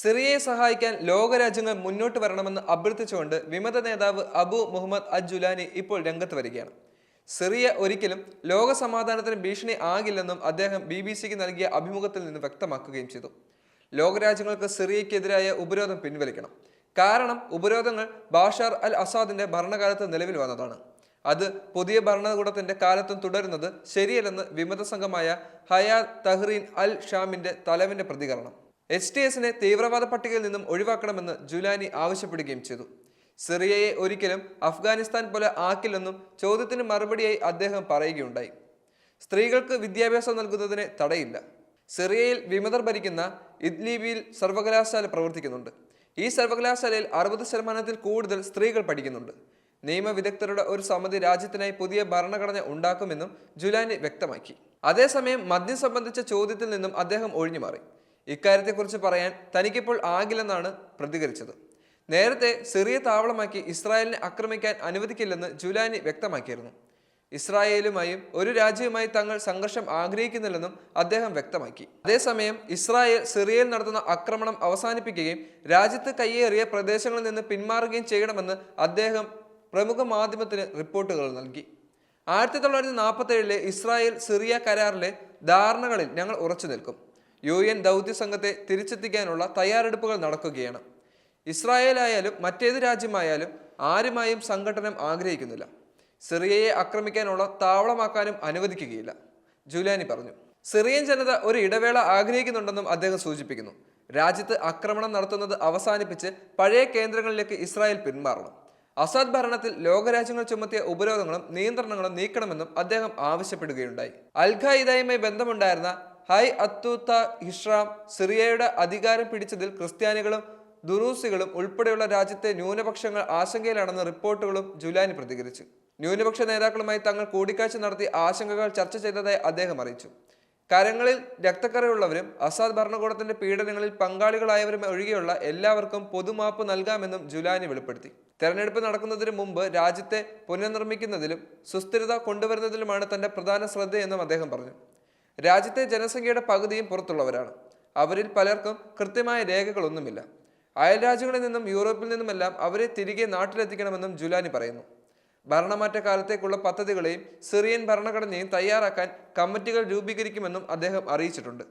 സിറിയയെ സഹായിക്കാൻ ലോകരാജ്യങ്ങൾ മുന്നോട്ട് വരണമെന്ന് അഭ്യർത്ഥിച്ചുകൊണ്ട് വിമത നേതാവ് അബു മുഹമ്മദ് അജ് ജുലാനി ഇപ്പോൾ രംഗത്ത് വരികയാണ്. സിറിയ ഒരിക്കലും ലോക സമാധാനത്തിന് ഭീഷണി ആകില്ലെന്നും അദ്ദേഹം ബി ബി സിക്ക് നൽകിയ അഭിമുഖത്തിൽ നിന്ന് വ്യക്തമാക്കുകയും ചെയ്തു. ലോകരാജ്യങ്ങൾക്ക് സിറിയയ്ക്കെതിരായ ഉപരോധം പിൻവലിക്കണം. കാരണം ഉപരോധങ്ങൾ ബാഷാർ അൽ അസാദിന്റെ ഭരണകാലത്ത് നിലവിൽ വന്നതാണ്. അത് പുതിയ ഭരണകൂടത്തിന്റെ കാലത്തും തുടരുന്നത് ശരിയല്ലെന്ന് വിമത സംഘമായ ഹയാ തഹ്റീൻ അൽ ഷാമിന്റെ തലവിന്റെ പ്രതികരണം. എച്ച് ടി എസിനെ തീവ്രവാദ പട്ടികയിൽ നിന്നും ഒഴിവാക്കണമെന്ന് ജുലാനി ആവശ്യപ്പെടുകയും ചെയ്തു. സിറിയയെ ഒരിക്കലും അഫ്ഗാനിസ്ഥാൻ പോലെ ആക്കില്ലെന്നും ചോദ്യത്തിന് മറുപടിയായി അദ്ദേഹം പറയുകയുണ്ടായി. സ്ത്രീകൾക്ക് വിദ്യാഭ്യാസം നൽകുന്നതിന് തടയില്ല. സിറിയയിൽ വിമതർ ഭരിക്കുന്ന ഇദ്ലീബിയിൽ സർവകലാശാല പ്രവർത്തിക്കുന്നുണ്ട്. ഈ സർവകലാശാലയിൽ അറുപത് ശതമാനത്തിൽ കൂടുതൽ സ്ത്രീകൾ പഠിക്കുന്നുണ്ട്. നിയമവിദഗ്ധരുടെ ഒരു സമിതി രാജ്യത്തിനായി പുതിയ ഭരണഘടന ഉണ്ടാക്കുമെന്നും ജുലാനി വ്യക്തമാക്കി. അതേസമയം മദ്യം സംബന്ധിച്ച ചോദ്യത്തിൽ നിന്നും അദ്ദേഹം ഒഴിഞ്ഞു മാറി ഇക്കാര്യത്തെക്കുറിച്ച് പറയാൻ തനിക്കിപ്പോൾ ആകില്ലെന്നാണ് പ്രതികരിച്ചത്. നേരത്തെ സിറിയ താവളമാക്കി ഇസ്രായേലിനെ ആക്രമിക്കാൻ അനുവദിക്കില്ലെന്ന് ജുലാനി വ്യക്തമാക്കിയിരുന്നു. ഇസ്രായേലുമായും ഒരു രാജ്യവുമായി തങ്ങൾ സംഘർഷം ആഗ്രഹിക്കുന്നില്ലെന്നും അദ്ദേഹം വ്യക്തമാക്കി. അതേസമയം ഇസ്രായേൽ സിറിയയിൽ നടത്തുന്ന ആക്രമണം അവസാനിപ്പിക്കുകയും രാജ്യത്ത് കയ്യേറിയ പ്രദേശങ്ങളിൽ നിന്ന് പിന്മാറുകയും ചെയ്യണമെന്ന് അദ്ദേഹം പ്രമുഖ മാധ്യമത്തിന് റിപ്പോർട്ടുകൾ നൽകി. ആയിരത്തി തൊള്ളായിരത്തി നാൽപ്പത്തി ഏഴിലെ ഇസ്രായേൽ സിറിയ കരാറിലെ ധാരണകളിൽ ഞങ്ങൾ ഉറച്ചു നിൽക്കും. യു എൻ ദൗത്യ സംഘത്തെ തിരിച്ചെത്തിക്കാനുള്ള തയ്യാറെടുപ്പുകൾ നടക്കുകയാണ്. ഇസ്രായേൽ ആയാലും മറ്റേത് രാജ്യമായാലും ആരുമായും സംഘടനം ആഗ്രഹിക്കുന്നില്ല. സിറിയയെ ആക്രമിക്കാനുള്ള താവളമാക്കാനും അനുവദിക്കുകയില്ല. ജൂലാനി പറഞ്ഞു. സിറിയൻ ജനത ഒരു ഇടവേള ആഗ്രഹിക്കുന്നുണ്ടെന്നും അദ്ദേഹം സൂചിപ്പിക്കുന്നു. രാജ്യത്ത് ആക്രമണം നടത്തുന്നത് അവസാനിപ്പിച്ച് പഴയ കേന്ദ്രങ്ങളിലേക്ക് ഇസ്രായേൽ പിന്മാറണം. അസാദ് ഭരണത്തിൽ ലോകരാജ്യങ്ങൾ ചുമത്തിയ ഉപരോധങ്ങളും നിയന്ത്രണങ്ങളും നീക്കണമെന്നും അദ്ദേഹം ആവശ്യപ്പെടുകയുണ്ടായി. അൽഖായിദായുമായി ബന്ധമുണ്ടായിരുന്ന ഹൈ അത്തൂത്ത ഹിഷ്റാം സിറിയയുടെ അധികാരം പിടിച്ചതിൽ ക്രിസ്ത്യാനികളും ദുറൂസികളും ഉൾപ്പെടെയുള്ള രാജ്യത്തെ ന്യൂനപക്ഷങ്ങൾ ആശങ്കയിലാണെന്ന റിപ്പോർട്ടുകളും ജുലാനി പ്രതികരിച്ചു. ന്യൂനപക്ഷ നേതാക്കളുമായി തങ്ങൾ കൂടിക്കാഴ്ച നടത്തി ആശങ്കകൾ ചർച്ച ചെയ്തതായി അദ്ദേഹം അറിയിച്ചു. കരങ്ങളിൽ രക്തക്കറയുള്ളവരും അസാദ് ഭരണകൂടത്തിന്റെ പീഡനങ്ങളിൽ പങ്കാളികളായവരും ഒഴികെയുള്ള എല്ലാവർക്കും പൊതുമാപ്പ് നൽകാമെന്നും ജുലാനി വെളിപ്പെടുത്തി. തെരഞ്ഞെടുപ്പ് നടക്കുന്നതിന് മുമ്പ് രാജ്യത്തെ പുനർനിർമ്മിക്കുന്നതിലും സുസ്ഥിരത കൊണ്ടുവരുന്നതിലുമാണ് തന്റെ പ്രധാന ശ്രദ്ധയെന്നും അദ്ദേഹം പറഞ്ഞു. രാജ്യത്തെ ജനസംഖ്യയുടെ പകുതിയും പുറത്തുള്ളവരാണ്. അവരിൽ പലർക്കും കൃത്യമായ രേഖകളൊന്നുമില്ല. അയൽ രാജ്യങ്ങളിൽ നിന്നും യൂറോപ്പിൽ നിന്നുമെല്ലാം അവരെ തിരികെ നാട്ടിലെത്തിക്കണമെന്നും ജുലാനി പറയുന്നു. ഭരണമാറ്റ കാലത്തേക്കുള്ള പദ്ധതികളെയും സിറിയൻ ഭരണഘടനയും തയ്യാറാക്കാൻ കമ്മിറ്റികൾ രൂപീകരിക്കുമെന്നും അദ്ദേഹം അറിയിച്ചിട്ടുണ്ട്.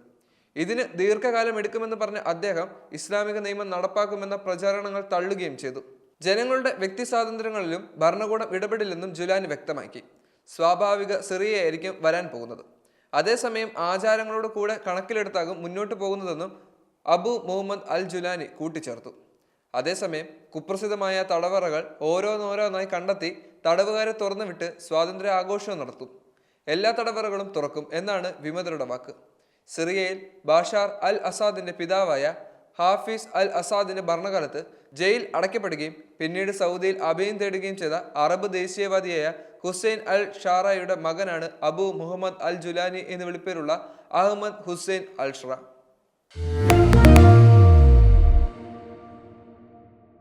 ഇതിന് ദീർഘകാലം എടുക്കുമെന്ന് പറഞ്ഞ അദ്ദേഹം ഇസ്ലാമിക നിയമം നടപ്പാക്കുമെന്ന പ്രചാരണങ്ങൾ തള്ളുകയും ചെയ്തു. ജനങ്ങളുടെ വ്യക്തി സ്വാതന്ത്ര്യങ്ങളിലും ഭരണകൂടം ഇടപെടില്ലെന്നും ജുലാനി വ്യക്തമാക്കി. സ്വാഭാവിക സിറിയയായിരിക്കും വരാൻ പോകുന്നത്. അതേസമയം ആചാരങ്ങളോട് കൂടെ കണക്കിലെടുത്താകും മുന്നോട്ട് പോകുന്നതെന്നും അബു മുഹമ്മദ് അൽ ജുലാനി കൂട്ടിച്ചേർത്തു. അതേസമയം കുപ്രസിദ്ധമായ തടവറകൾ ഓരോന്നോരോന്നായി കണ്ടെത്തി തടവുകാരെ തുറന്നുവിട്ട് സ്വാതന്ത്ര്യ ആഘോഷവും നടത്തും. എല്ലാ തടവറകളും തുറക്കും എന്നാണ് വിമതരുടെ വാക്ക്. സിറിയയിൽ ബാഷാർ അൽ അസാദിന്റെ പിതാവായ ഹാഫിസ് അൽ അസാദിന്റെ ഭരണകാലത്ത് ജയിൽ അടയ്ക്കപ്പെടുകയും പിന്നീട് സൗദിയിൽ അഭയം തേടുകയും ചെയ്ത അറബ് ദേശീയവാദിയായ ഹുസൈൻ അൽ ഷാറയുടെ മകനാണ് അബു മുഹമ്മദ് അൽ ജുലാനി എന്ന് വിളിപ്പേരുള്ള അഹമ്മദ് ഹുസൈൻ അൽ ഷറ